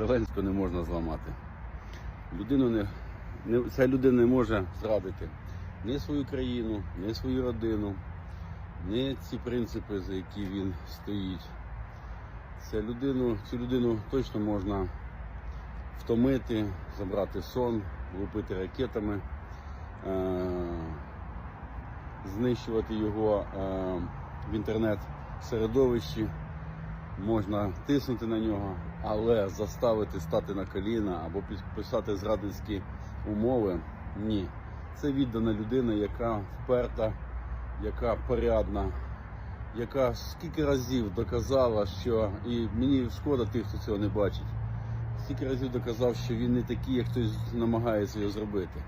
Зеленського не можна зламати. Людину не, не, ця людина не може зрадити ні свою країну, ні свою родину, ні ці принципи, за які він стоїть. Ця людину, цю людину точно можна втомити, забрати сон, лупити ракетами, е- знищувати його е- в інтернет-середовищі. Можна тиснути на нього, але заставити стати на коліна або підписати зрадницькі умови ні. Це віддана людина, яка вперта, яка порядна, яка скільки разів доказала, що і мені шкода тих, хто цього не бачить. Скільки разів доказав, що він не такий, як хтось намагається його зробити.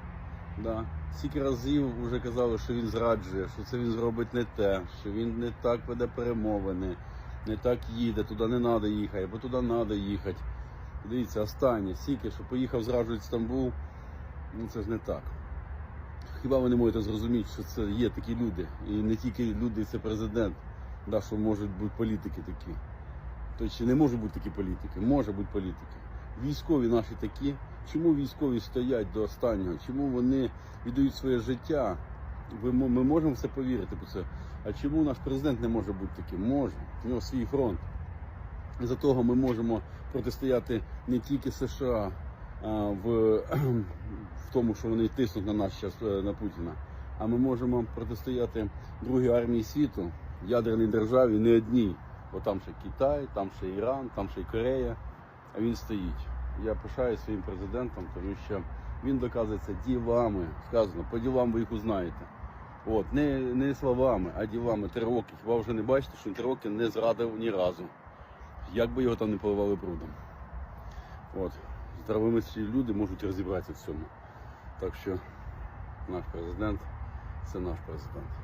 Да. Скільки разів вже казали, що він зраджує, що це він зробить не те, що він не так веде перемовини, не так їде, туди не треба їхати, або туди треба їхати. Дивіться, останнє, стільки, що поїхав зраджувати Стамбул, ну це ж не так. Хіба ви не можете зрозуміти, що це є такі люди? І не тільки люди, це президент, да, що можуть бути політики такі. Тобто не можуть бути такі політики? Може бути політики. Військові наші такі. Чому військові стоять до останнього? Чому вони віддають своє життя? Ми можемо в це повірити по це. А чому наш президент не може бути таким? Може. У нього свій фронт. І за того ми можемо протистояти не тільки США а, в, в тому, що вони тиснуть на нас зараз на Путіна, а ми можемо протистояти другій армії світу, ядерній державі, не одній. Бо там ще Китай, там ще Іран, там ще й Корея. А він стоїть. Я пишаю своїм президентом, тому що він доказує це ділами. Сказано, по ділам ви їх узнаєте. От, не, не словами, а ділами. Три роки. Хіба вже не бачите, що три роки не зрадив ні разу. Як би його там не поливали брудом. От. Здравомислі люди можуть розібратися в цьому. Так що наш президент це наш президент.